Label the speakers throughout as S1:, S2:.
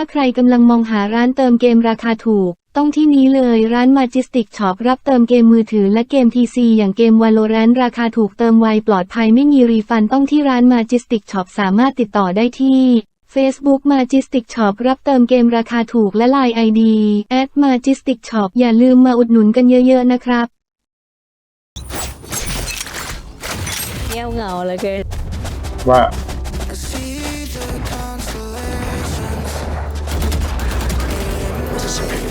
S1: าใครกำลังมองหาร้านเติมเกมราคาถูก ต้องที่นี้เลยร้าน Majestic Shop รับเติมเกมมือถือและเกม PC อย่างเกม Valorant ราคาถูกเติมไวปลอดภัยไม่มีรีฟันต้องที่ร้าน Majestic Shop สามารถติดต่อได้ที่ Facebook Majestic Shop รับเติมเกมราคาถูกและ Line ID @Majestic Shop อย่าลืมมาอุดหนุนกันเยอะๆนะครับ
S2: เงียบเหงาเหลยเกิน
S3: ว่า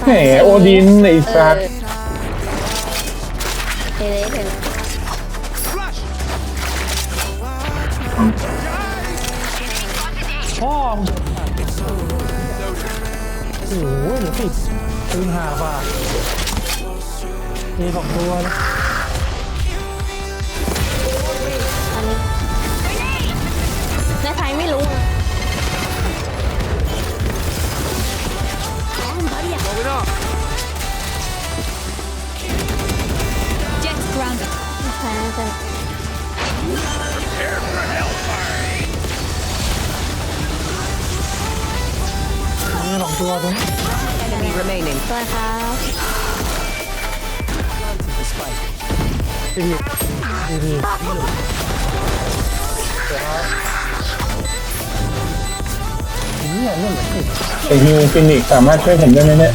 S3: หมโอดินไอ้สัตว์
S2: เทเลเทเล
S4: พ่อมงโอ้โหเหลือสิบปืนหาบ่ามีสองตัวนะ
S2: ในไทยน่าจะ
S4: มีสองตัวตรงนี้
S5: Enemy remaining.
S2: สวัสดีครับ
S4: ดีดีดีเนี่ยเรื่องเหมือนติด
S3: ไอ้ฮิวฟินิกซ์สามารถช่วยผมได้ไหมเนี่ย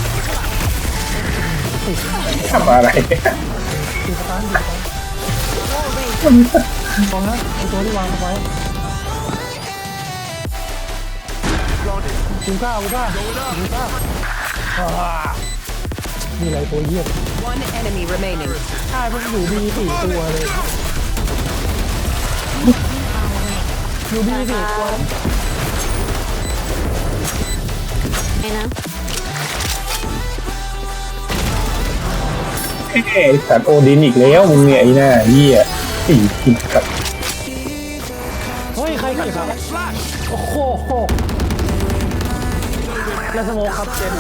S3: ทำอะไร
S4: ติดสตาร์ทติดสตาร์ท มองนะไอตัวที่วางเอาไว้กินข้าวกินข้าวกินข้าอ่ามีหลายตัวเยี่ยม
S5: One enemy remaining.
S4: ใช่พวกอยู่ดีสี่ตัวเลยอยู่ดีสี่ตัว
S2: ไงนะ
S3: ไอ้สัตว์โอดินอีกแล้วมึงเนี่ยไอ้หน้าเหี้ย สี่กินสัตว์
S4: เฮ้ย ใครกันครับโอ้โหแล้วสโมคครับเจน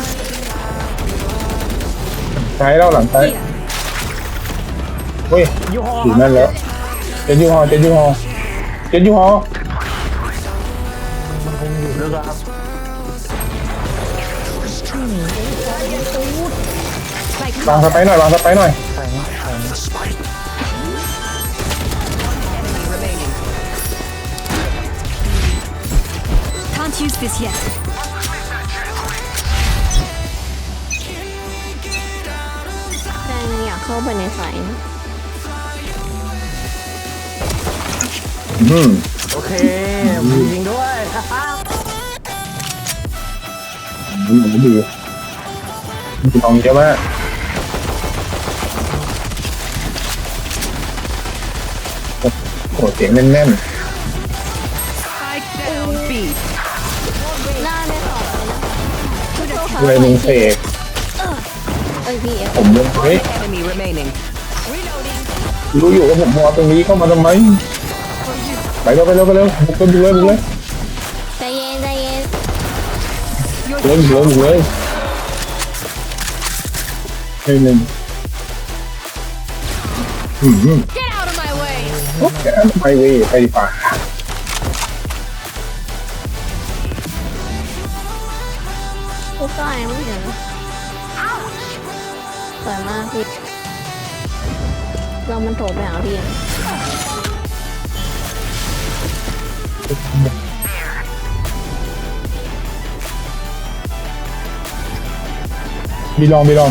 S3: ซ้ายเล่าหลังซ้ายเฮ้ย
S4: ยูฮอ
S3: อยู่
S4: ครั
S3: นั่นแล้วเจนยูฮอเจนยูฮอเจนยูฮอ
S4: มันคงอยู่ด้วยครับ
S3: วางสไปร์หน่อยวางสไปร์หน่อย
S6: Can't use this yet.
S2: แดงยังอยากเข้าไปในสายนะ
S3: อืม
S4: โอเคมียิงด้วย
S3: มันมันดีมันทองเยอะมากโอ้โหเสียงแน่น
S5: Spike
S2: เลยนะ
S3: ๆเลยมึงเสก
S2: เอ้ยพี่
S3: ผมเลยเฮ้ย
S5: Enemy remaining.
S3: รู้อยู่ว่าผมมอตรงนี้เข้ามาทำไม ไปเร็วไปเร็วไปเร็วบุกเลยบุกเลยบุกเลย
S2: ใจเย็นใจเย็น
S3: เร็วบุกเลยบุกเลยหนึ่งหนึ่งอืม
S6: Get out of my way!
S3: โอเคไปเว้ยไปดีกว่า
S2: ผู้กล้ายังไม่เห็นสวยมากพี่ เรามันโถไปหาพี่อะ
S3: บีลองบีลอง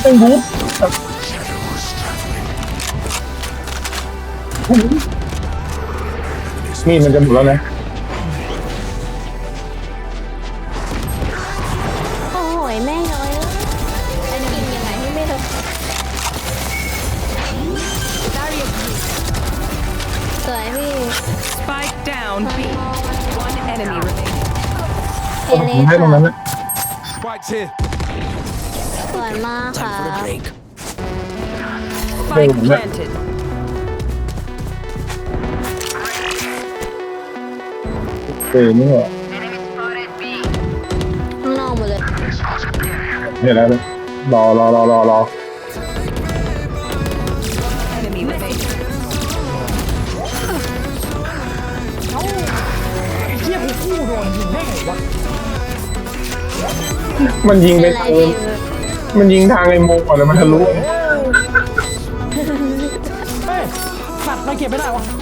S3: เต้นบู๊ มีดมันจะหมดแล้วนะ
S2: โอ้ยแม่ย้อยเลยอันนี้กินยังไงให้ไม่โดนสวยพี่
S5: Spike down B. One enemy remaining.
S2: เอ
S3: ผม
S2: เล
S3: ให้ตรงนั้นนะ
S7: Spike's here.
S2: สวยมากค่ะ
S5: Spike
S3: Oh, no.
S5: planted.
S3: เตะนี่หว่า
S2: ข้านอกมดเลย
S3: เห็นแล้วเลยรอรอรอรอรอมันยิงไปทางมันยิงทางไอ้โมก่อนแล้มันทะลุ
S4: เฮ้ยสัตว์ไปเก็บไม่ได้วะ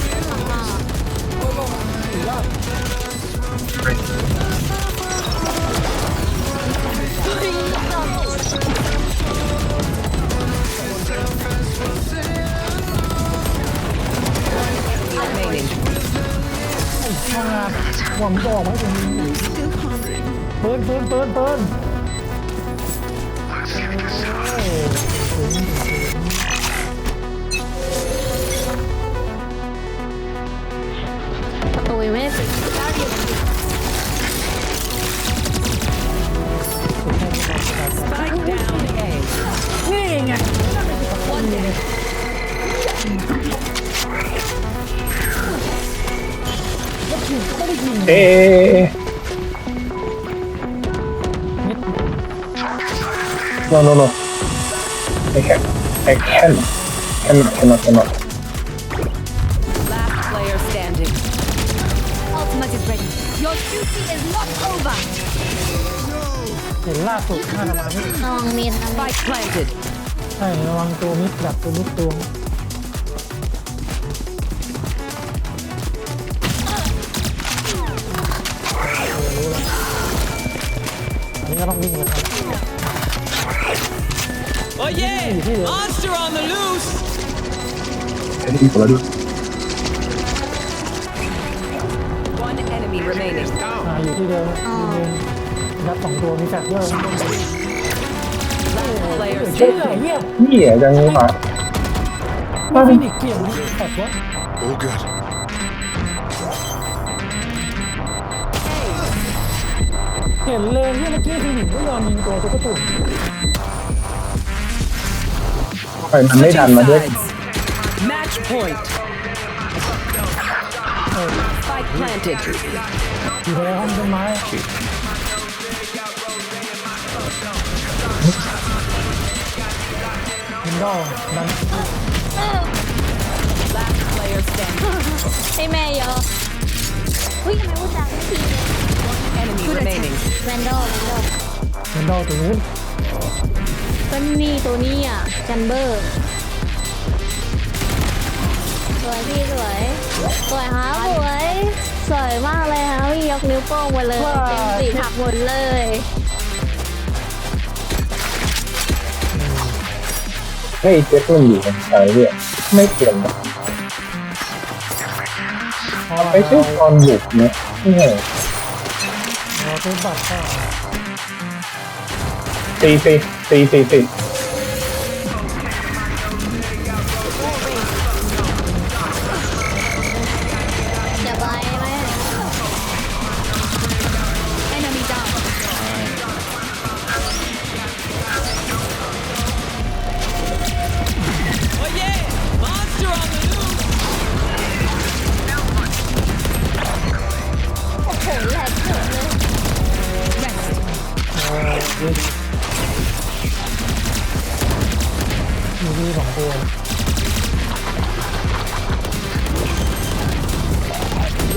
S4: มา หวังจะออกมาให้ผมเปิดเปิดเปิดเปิด
S3: เอ๊ะ no no no I can I can cannot cannot cannot
S5: Last player standing.
S6: Ultimate is ready. Your duty is not over.
S4: เห็นล่าสุดหน้าทำไมพี่
S2: ระวังมีดนะ
S5: Spike planted.
S4: ใช่ระวังตัวมิดแบบตัวมิดตัว วิ่งนะครับ
S7: Oh yeah! Monster on the loose!
S3: ไอ้ที่คนละด้วย
S5: One enemy remaining.
S4: อ่าอยู่ที่เดิมยืนเดินยัดสองตัวมีแฟดด้วย
S5: Last player
S4: เชื่อ
S5: standing.
S4: เยี่ยม
S3: เหี้ยจังหวะ
S4: มาฟินิกเกี่ยวนี่แฟดวะ
S8: All good.
S4: ห็นเลยเนี่ยเมื่อกี้ฟินิกไม่ยอมยิงตัวตัวกระตุ่น
S3: ไปมันไม่ดันมาด้วย
S5: Sides. Match point. Spike planted.
S4: อยู่ในห้องต้นไม้วินโดว์ดัน
S5: Last player standing.
S2: ให้แม่เยอะอุ้ยทำไมพูดจาไม่ทีเนี่ย
S5: Enemy remaining.
S2: แวนดอลแวนดอล
S4: วินโดว์ตัวนู้น
S2: ก็นี่ตัวนี้อะจันเบอร์สวยพี่สวยสวยฮะสวยสวยมากเลยฮะพี่ยกนิ้วโป้งมาเลยเต็มสีผักหมดเลย
S3: ให้ไอ้เจ็ตมันอยู่กันไปเนี่ยไม่เปลี่ยนนะไม่ใช่ตอนบุกนะนี่ไง
S4: เรา ซื้อบัตรก็
S3: ตีตีตีตีตี
S2: มี
S4: ที่สองตัว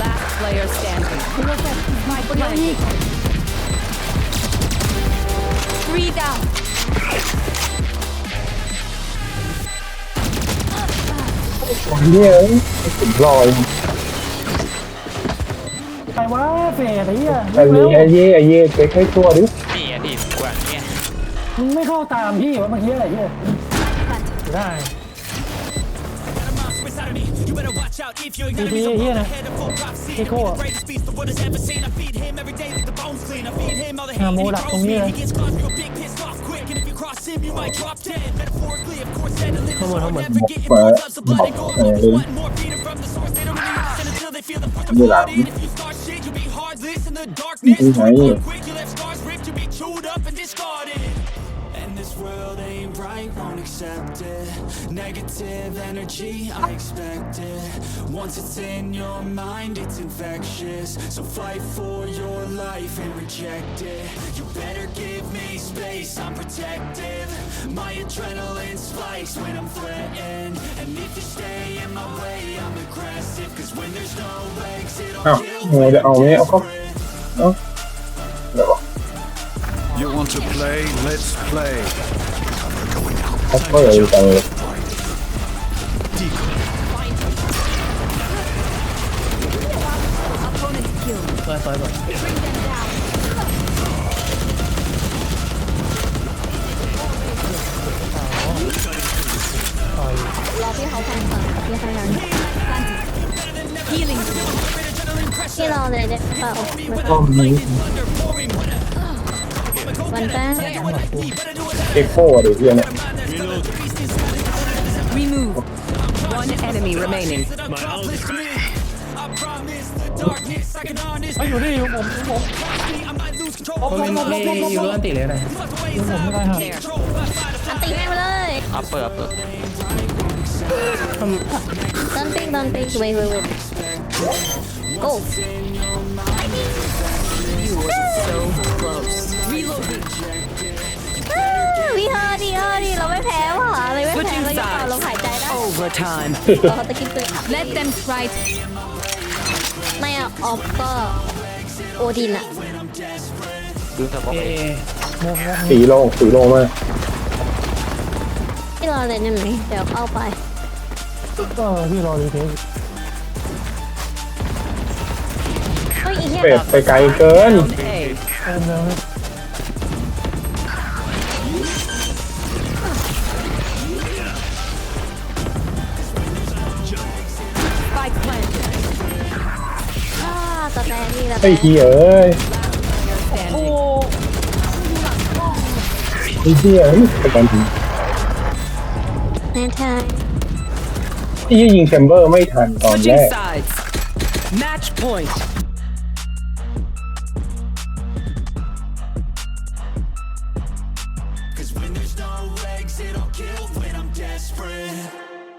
S5: Last player standing. Spike planted.
S6: Three down.
S3: คนเนี่ยถึงลอย
S4: ใครวะเฟดไอ้เหี้ย
S3: ไอ้
S4: เร็ว
S3: เย่ไอ้เย่ไอ้เย่เช็คให้ตัวดิ
S7: นี่ อะดิกว่าเนี่ย
S4: มึงไม่เข้าตามพี่วะเมื่อกี้อะไรเหี้ยได้
S7: You better watch out if you're
S4: ที
S7: gonna
S4: ที
S7: be
S4: เหี้ยนะ
S7: head of full prophecy.
S4: พี่โก้
S7: Greatest beast the world has ever seen. I feed him every day like the bones clean. I feed him all the
S4: หา
S7: hate
S4: โม
S7: and he
S4: ดักตรง
S7: throws
S4: นี้
S7: me.
S4: เลย
S7: He gets caught real big, pissed off quick. And if you cross him, you might drop dead. Metaphorically, of course, settling
S4: Come on, come on.
S7: never positive energy, I expect it Once it's in your mind, it's infectious. So fight for your life and reject it. You better give me space, I'm protective. My adrenaline spikes when I'm threatened. And if you stay in my way, I'm aggressive. Cause when there's no exit, I'll kill
S3: when
S8: You want to play? Let's play.
S3: That's าก็เลยจังเลย
S4: ไปไปไป
S2: รอพี่เขาฟังก่อนพี่เขายัง
S6: Healing.
S2: พี่รอเลยได้เปล่า
S3: ก็มี
S2: วันแป้ง
S3: เอ็กโคดิเพียเนี่ย
S5: Remove. One enemy remaining.
S4: ไอ้ยอยู่นี่อยู่ผมอยู่ผม
S9: เขาเล่นเล่ยูโรอันติเลยนะ
S4: อยู่ผมไม่ได้ฮะ
S5: There.
S2: อันตีแม่งไปเลย
S9: อัปเปอร์อัปเปอร์
S2: ดันปิ้งดันปิ้งเว้ยเว้ยเว้ย go
S5: So close.
S2: วิฮาดีฮาดีเราไม่แพ้ว่ะเลยไม่แพ้เรายังต่อลมหายใจได้
S5: Overtime.
S2: เราตะกี้ตัว
S6: Let them try.
S2: ไม่อะออฟก็โอดินอะ
S9: ดูสปอร์
S4: เอ
S9: ต
S4: โมโม
S3: สีโลงสีโลงมาก
S2: พี่รอเลยได้ไหมเดี๋ยวเข้าไป
S4: ก็พี่รอรีเทส
S2: เฮ้ยอีกแค่
S3: เป็ดไปไกลเกิน
S5: Round A.
S4: เอ็นแล้ว
S2: อ้
S3: เหี้ยเอ้ยไอ้เหี้ยเฮ้ยไปกันที
S2: แน่แท้
S3: ไอ้เหี้ยยิงแชมเบอร์ไม่ทันตอนแร
S5: Switching
S3: ก
S5: sides. Match point.